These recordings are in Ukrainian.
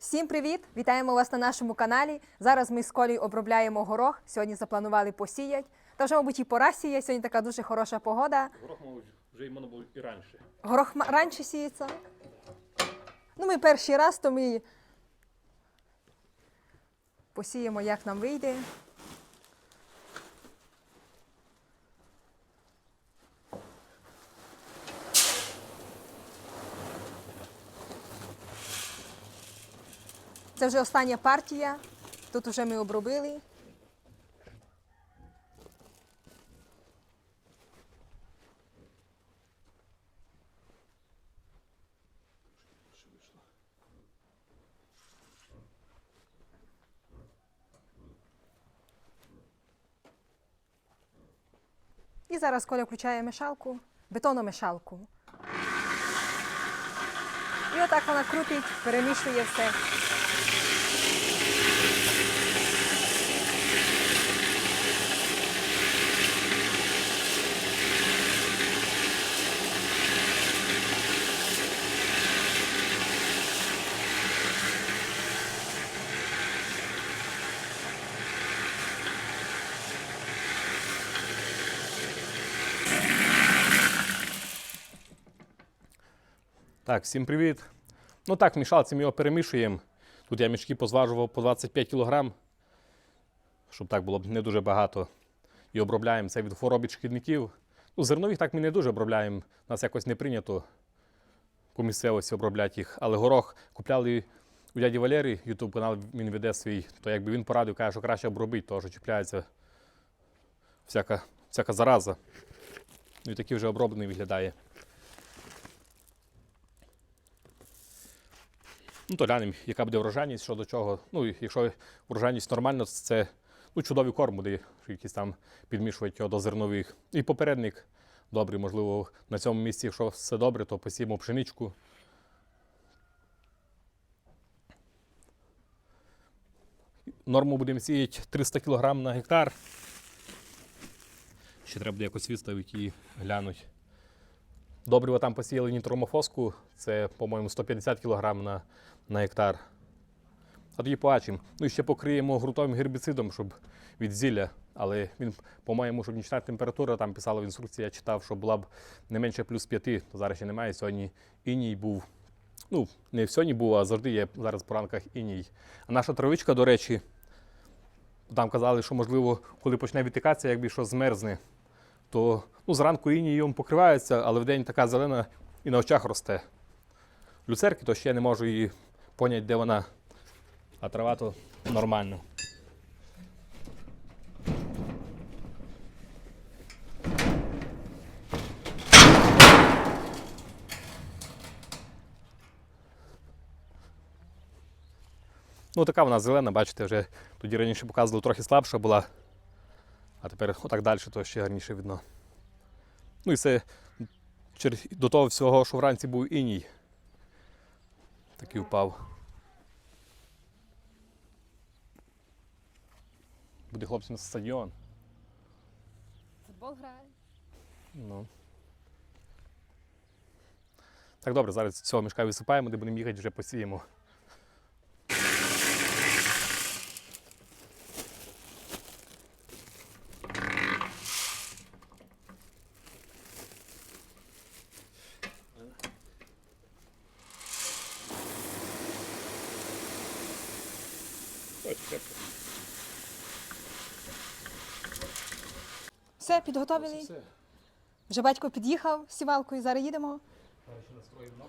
Всім привіт! Вітаємо вас на нашому каналі. Зараз ми з колі обробляємо горох. Сьогодні запланували посіять. Та вже, мабуть, і пора сіє. Сьогодні така дуже хороша погода. Горох, мабуть, вже можна було і раніше. Горох раніше сіється. Ну, ми перший раз, то ми посіємо, як нам вийде. Це вже остання партія. Тут вже ми обробили. І зараз Коля включає мешалку, бетономешалку. І отак вона крутить, перемішує все. Так, всім привіт. Ну так, ми його перемішуємо. Тут я мішки позважував по 25 кг, щоб так було б не дуже багато. І обробляємо це від хвороб від шкідників. Ну, зернових так ми не дуже обробляємо. У нас якось не прийнято по місцевості обробляти їх. Але горох купляли у дяді Валері, ютуб канал він веде свій, то якби він порадив, каже, що краще обробити, тому що чіпляється всяка, всяка зараза. Ну і такий вже оброблений виглядає. Ну, то глянемо, яка буде врожайність, що до чого. Ну, якщо врожайність нормальна, то це ну, чудовий корм буде, якісь там підмішують його до зернових. І попередник добрий, можливо, на цьому місці, якщо все добре, то посіємо пшеничку. Норму будемо сіяти 300 кг на гектар. Ще треба буде якось виставити і глянути. Добриво там посіяли нітромофоску, це, по-моєму, 150 кг на, на гектар. А тоді побачимо. Ну і ще покриємо ґрунтовим гербіцидом, щоб від зілля. Але він, по-моєму, щоб нічна температура, там писала в інструкції, я читав, що була б не менше плюс 5, то зараз ще немає. Сьогодні іній був. Ну, не сьогодні був, а завжди є зараз по ранках іній. А наша травичка, до речі, там казали, що можливо, коли почне відтикатися, якби що змерзне, то ну, зранку іній йому покривається, але вдень така зелена і на очах росте. Люцерки, то ще не можу її поняти, де вона. А трава то нормально. Ну, така вона зелена, бачите, вже тоді раніше показували, трохи слабша була. А тепер отак далі, то ще гарніше видно. Ну і це до того всього, що вранці був іній. Такий впав. Буде хлопці на стадіон. Футбол грає. Ну. Так, добре, зараз цього мішка висипаємо, де будемо їхати, вже посіємо. Все, підготовлений. Вже батько під'їхав з сівалкою, зараз їдемо.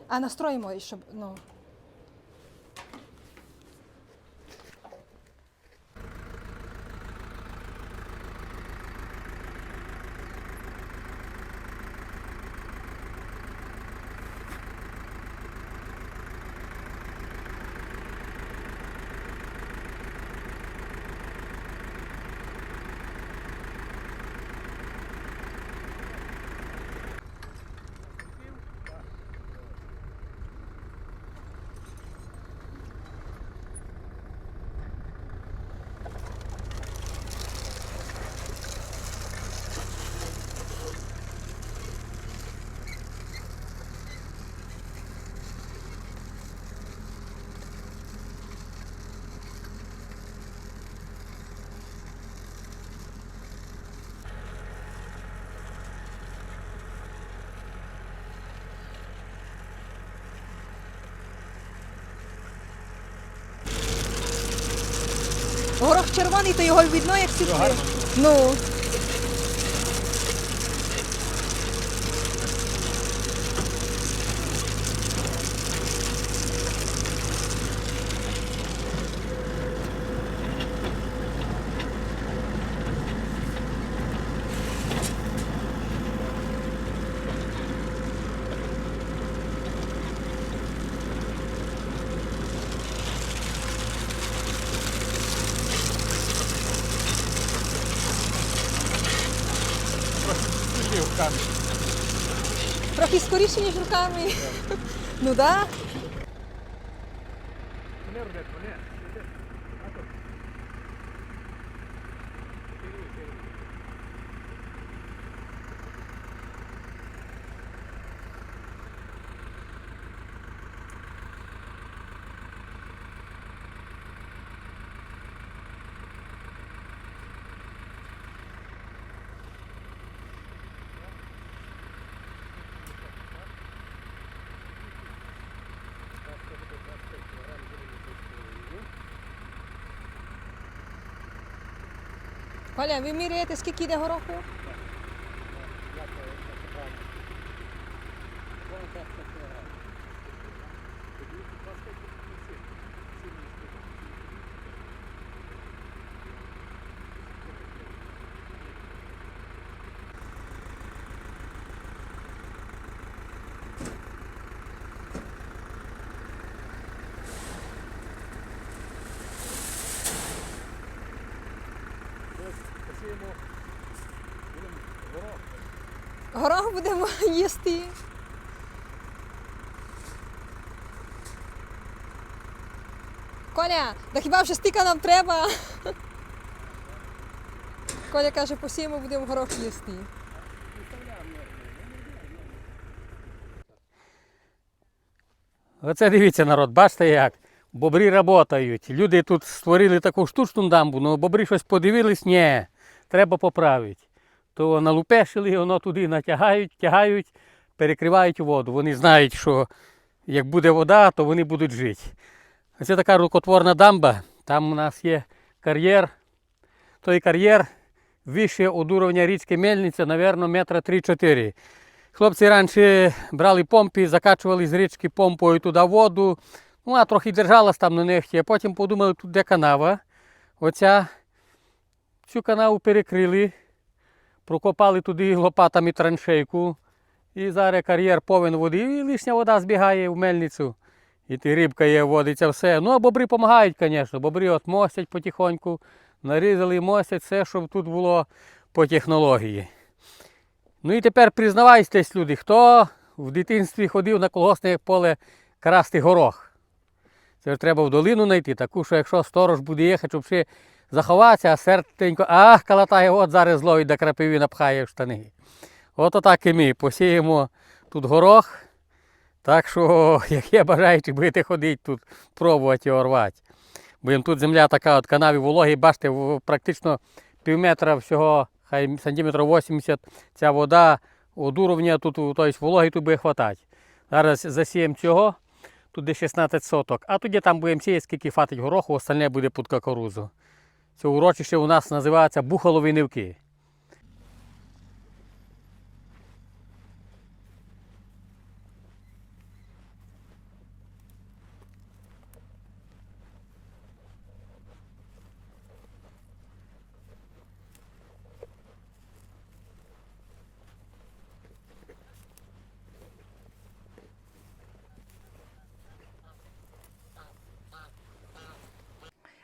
А настроїмо, щоб ну. Горох червоний, то його видно, як сіпли. Ну. Руками. Трохи скоріше, ніж руками. Ну так. Коля, ви міряєте, скільки йде гороху? Горох будемо їсти. Коля, да хіба вже стільки нам треба? Коля каже, посіємо, будемо горох їсти. Оце дивіться народ, бачите як. Бобри працюють. Люди тут створили таку штучну дамбу, але бобри щось подивились, ні, треба поправити. То налупешили, воно туди натягають, тягають, перекривають воду. Вони знають, що як буде вода, то вони будуть жити. Це така рукотворна дамба. Там у нас є кар'єр. Той кар'єр вище від уровня річки Мельниця, мабуть, метра 3-4. Хлопці раніше брали помпи, закачували з річки помпою туди воду. Ну, а трохи держалась там на них. А потім подумали, тут де канава. Оця цю канаву перекрили, прокопали туди лопатами траншейку. І зараз кар'єр повен води, і лишня вода збігає в мельницю. І ти рибка є, водиться все. Ну, а бобри допомагають, звісно. Бобри от мостять потихоньку, нарізали, мостять все, щоб тут було по технології. Ну і тепер признавайтесь, люди, хто в дитинстві ходив на колгосне поле красти горох. Це ж треба в долину знайти, таку, що якщо сторож буде їхати, щоб ще заховатися, а серденько, ах, калатає, от зараз зловить до крапиві напхає в штани. От отак і ми посіємо тут горох. Так що, як є бажаючи, будете ходити тут, пробувати його рвати. Бо тут земля така от канаві вологі, бачите, практично пів метра всього, хай сантиметрів 80, ця вода від уровня тут, тобто вологи тут буде хватати. Зараз засіємо цього, тут де 16 соток, а тоді там будемо сіяти, скільки хватить гороху, остальне буде під кукурузу. Це урочище у нас називається Бухалові Нивки.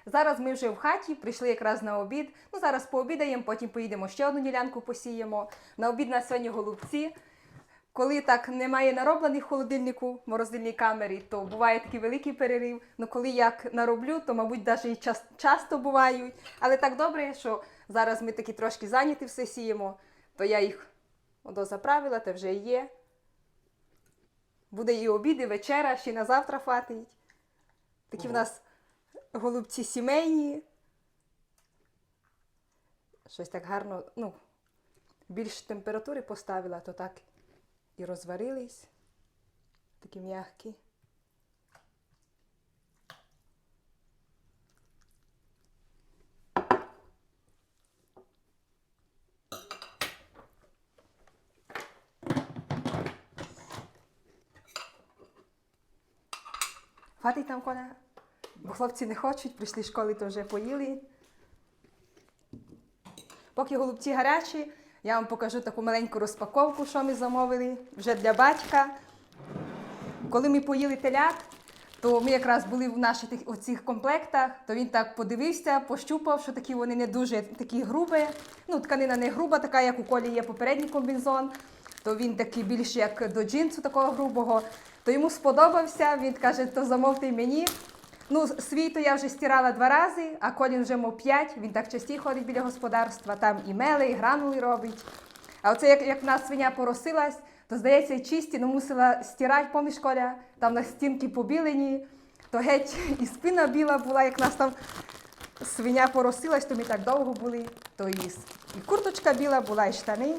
Зараз ми вже в хаті, прийшли якраз на обід. Ну, зараз пообідаємо, потім поїдемо ще одну ділянку посіємо. На обід на сьогодні голубці. Коли так немає нароблених в холодильнику, в морозильній камері, то буває такий великий перерив. Ну коли як нароблю, то, мабуть, навіть і час, часто бувають. Але так добре, що зараз ми такі трошки зайняті все сіємо, то я їх заправила, та вже є. Буде і обід, і вечера, ще й на завтра хватить. Такі в нас голубці сімейні. Щось так гарно, ну, більше температури поставила, то так і розварились. Такі м'які. Хватить там коля? Бо хлопці не хочуть, прийшли з школи, то вже поїли. Поки голубці гарячі, я вам покажу таку маленьку розпаковку, що ми замовили вже для батька. Коли ми поїли телят, то ми якраз були в наших оцих комплектах, то він так подивився, пощупав, що такі вони не дуже такі грубі. Ну, тканина не груба, така, як у колі є попередній комбінзон, то він такий більш як до джинсу такого грубого. То йому сподобався, він каже, то замовте й мені. Ну, свій то я вже стирала два рази, а Колін вже мов п'ять, він так частіше ходить біля господарства, там і мели, і гранули робить. А оце як, як в нас свиня поросилась, то здається, і чисті, ну мусила стирати, поміж Коля, там на стінки побілені, то геть і спина біла була, як нас там свиня поросилась, то ми так довго були, то і, і курточка біла була, і штани.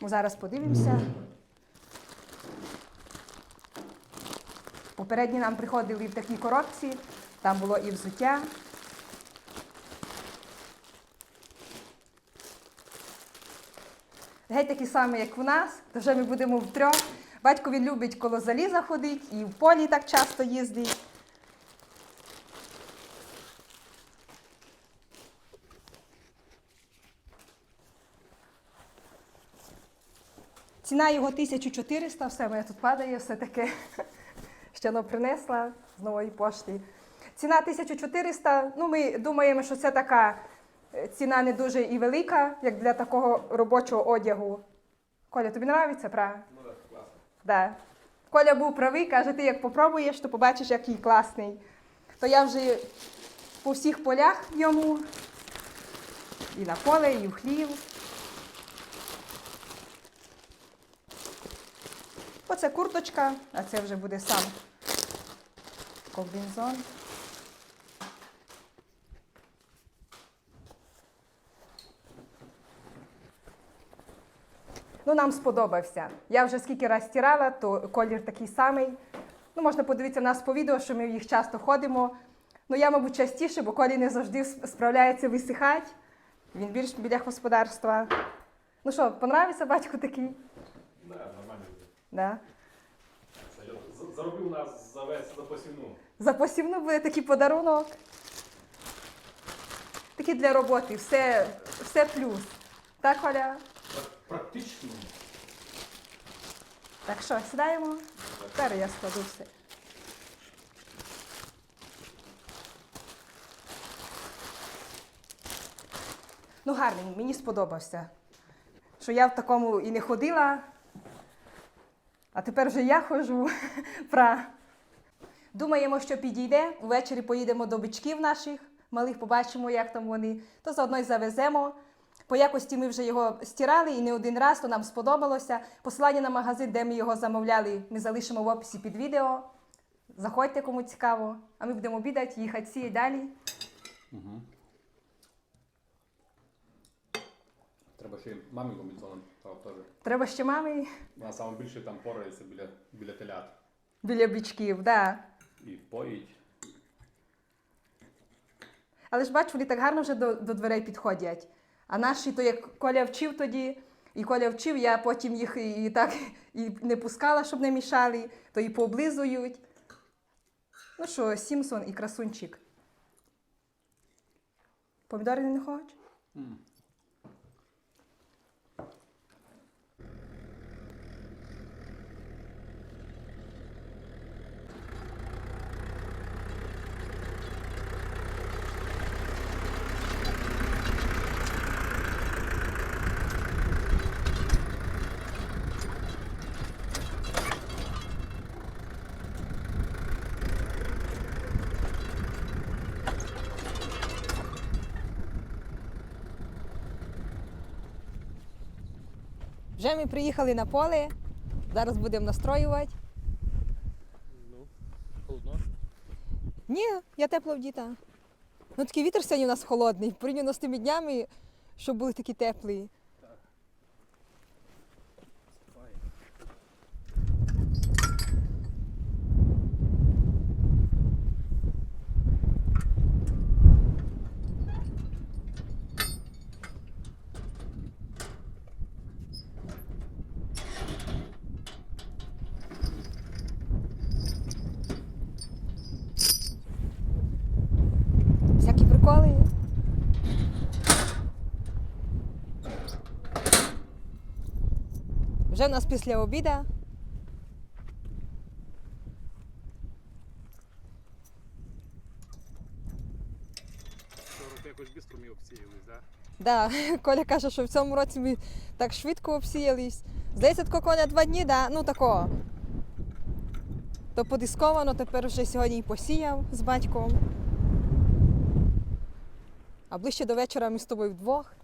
Ми зараз подивимося. Попередні нам приходили в такій коробці, там було і взуття. Геть такі самі, як у нас, то вже ми будемо втрьох. Батько він любить коло заліза ходить і в полі так часто їздить. Ціна його 1400, все мене тут падає, все таке. Ще воно принесла з нової пошти. Ціна 1400. Ну, ми думаємо, що це така е, ціна не дуже і велика, як для такого робочого одягу. Коля, тобі подобається, правда? Ну так, класно. Да. Коля був правий, каже, ти як попробуєш, то побачиш, який класний. То я вже по всіх полях йому, і на поле, і в хлів. Оце курточка, а це вже буде сам комбінзон. Ну, нам сподобався. Я вже скільки раз стирала, то колір такий самий. Ну, можна подивитися нас по відео, що ми в їх часто ходимо. Ну, я, мабуть, частіше, бо колір не завжди справляється висихати. Він більш біля господарства. Ну що, понравився батько такий? Да, нормально. Да. Заробив нас за весь за посівну. За посівну буде такий подарунок. Такий для роботи, все, все плюс. Так, Оля? Практично. Так що, сідаємо? Зараз я складу все. Ну, гарний, мені сподобався. Що я в такому і не ходила, а тепер вже я ходжу. Думаємо, що підійде. Ввечері поїдемо до бичків наших малих, побачимо, як там вони. То заодно й завеземо. По якості ми вже його стирали і не один раз, то нам сподобалося. Посилання на магазин, де ми його замовляли, ми залишимо в описі під відео. Заходьте, кому цікаво. А ми будемо обідати, їхати сі далі. Угу. Треба ще й мамі комбінзоном теж. Треба ще мамі Вона саме більше там порається біля, біля телят. біля бичків, да. І поїть. Але ж бачу, вони так гарно вже до, до дверей підходять. А наші, то як Коля вчив тоді, і Коля вчив, я потім їх і, так і не пускала, щоб не мішали, то і пооблизують. Ну що, Сімсон і красунчик. Помідори не хочеш? М. Вже ми приїхали на поле. Зараз будемо настроювати. Ну, холодно. Ні, я тепло вдіта. Ну такий вітер сьогодні у нас холодний, порівняно з тими днями, що були такі теплі. В нас після обіда. якось ми обсіялись, так? Да, Коля каже, що в цьому році ми так швидко обсіялись. Здається, тако Коля два дні, да? ну такого. То подисковано, тепер вже сьогодні і посіяв з батьком. А ближче до вечора ми з тобою вдвох.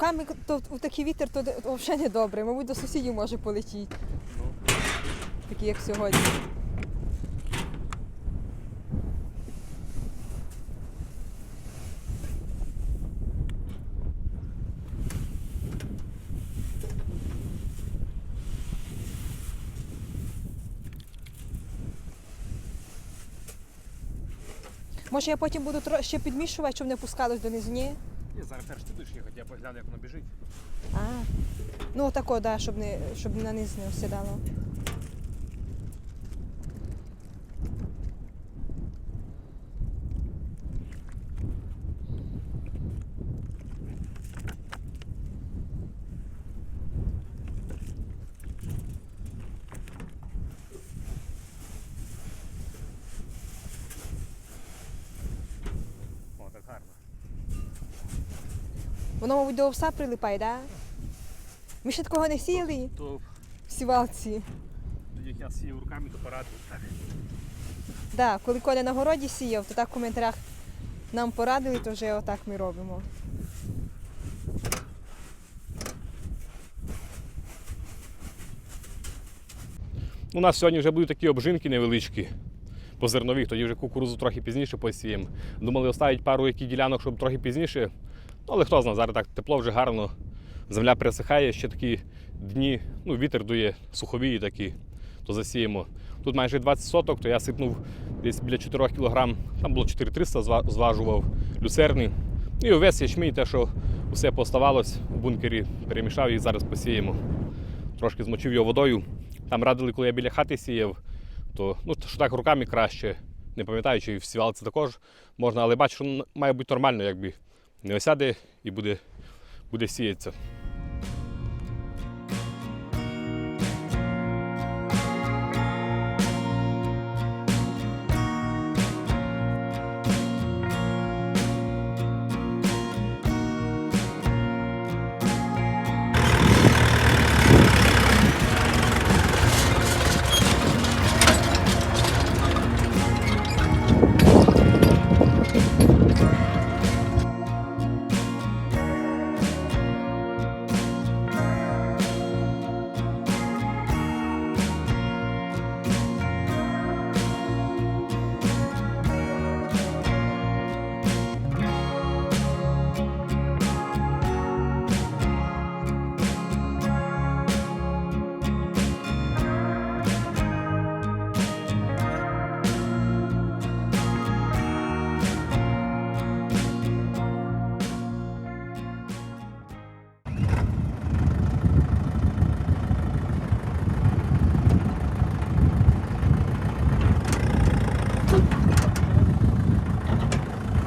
Руками то, у такий вітер, то взагалі не добре. Мабуть, до сусідів може полетіти. Такі, як сьогодні. Може я потім буду ще підмішувати, щоб не пускалось донизу? Ні? Ні, зараз теж ти будеш їхати, я погляну, як воно біжить. А. Ну отако, да, щоб не щоб на низ не осідало. О, так гарно. Воно, мабуть, до овса прилипає, да? Ми ще такого не сіяли То в сівалці. тоді як я сію руками, то порадив. Так. Да, коли Коля на городі сіяв, то так в коментарях нам порадили, то вже отак ми робимо. У нас сьогодні вже будуть такі обжинки невеличкі по зернових, тоді вже кукурузу трохи пізніше посіємо. Думали оставити пару яких ділянок, щоб трохи пізніше. Але хто знає, зараз так тепло вже гарно. Земля пересихає, ще такі дні, ну, вітер дує, суховії такі, то засіємо. Тут майже 20 соток, то я сипнув десь біля 4 кг, там було 4300, зва- зважував люцерни. Ну і увесь ячмінь, те, що все поставалось у бункері, перемішав і зараз посіємо. Трошки змочив його водою. Там радили, коли я біля хати сіяв, то ну, що так руками краще. Не пам'ятаю, чи в сівалці також можна, але бачу, що має бути нормально, якби не осяде і буде, буде сіятися.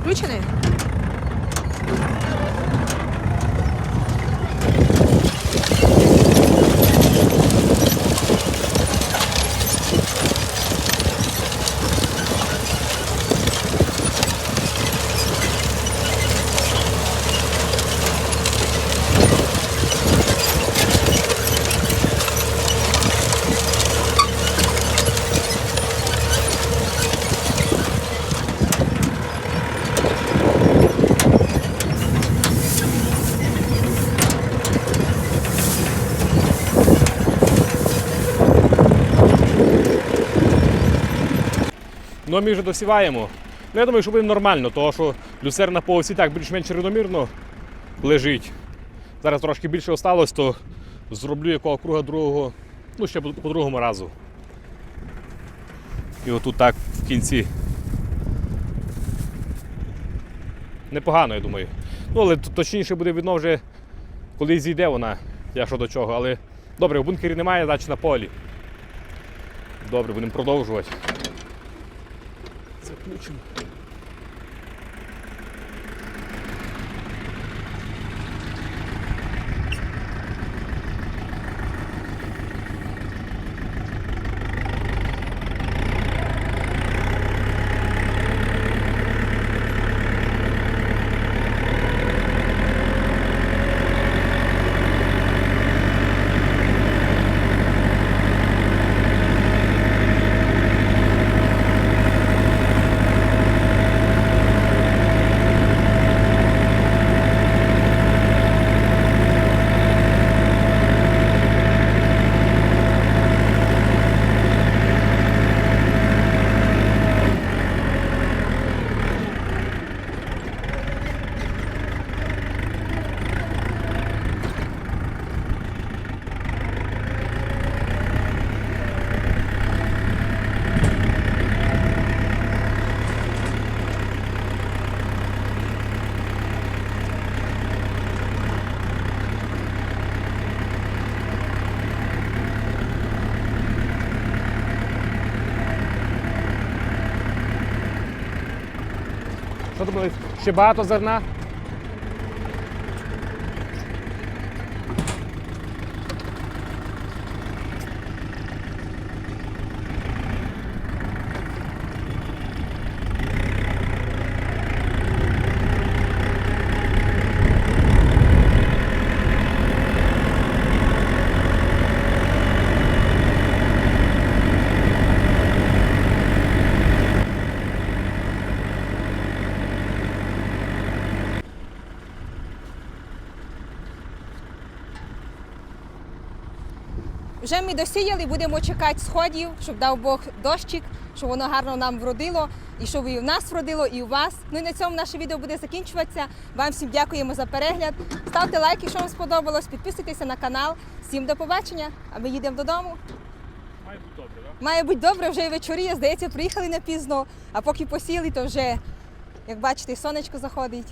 Включений? Ну, ми вже досіваємо. Ну, я думаю, що буде нормально, тому що люцерна по осі так більш-менш рівномірно лежить. Зараз трошки більше осталось, то зроблю якого круга другого, ну ще по по другому разу. І отут так в кінці. Непогано, я думаю. Ну, але точніше буде видно вже коли зійде вона, я що до чого. Але добре, в бункері немає, значить на полі. Добре, будемо продовжувати. Üçüm. Ще багато зерна? Вже ми досіяли, будемо чекати сходів, щоб дав Бог дощик, щоб воно гарно нам вродило, і щоб і в нас вродило, і у вас. Ну і на цьому наше відео буде закінчуватися. Вам всім дякуємо за перегляд. Ставте лайк, якщо вам сподобалось, підписуйтеся на канал. Всім до побачення, а ми їдемо додому. Має бути добре, так? Має бути добре, вже і вечоріє, здається, приїхали не пізно, а поки посіли, то вже, як бачите, сонечко заходить.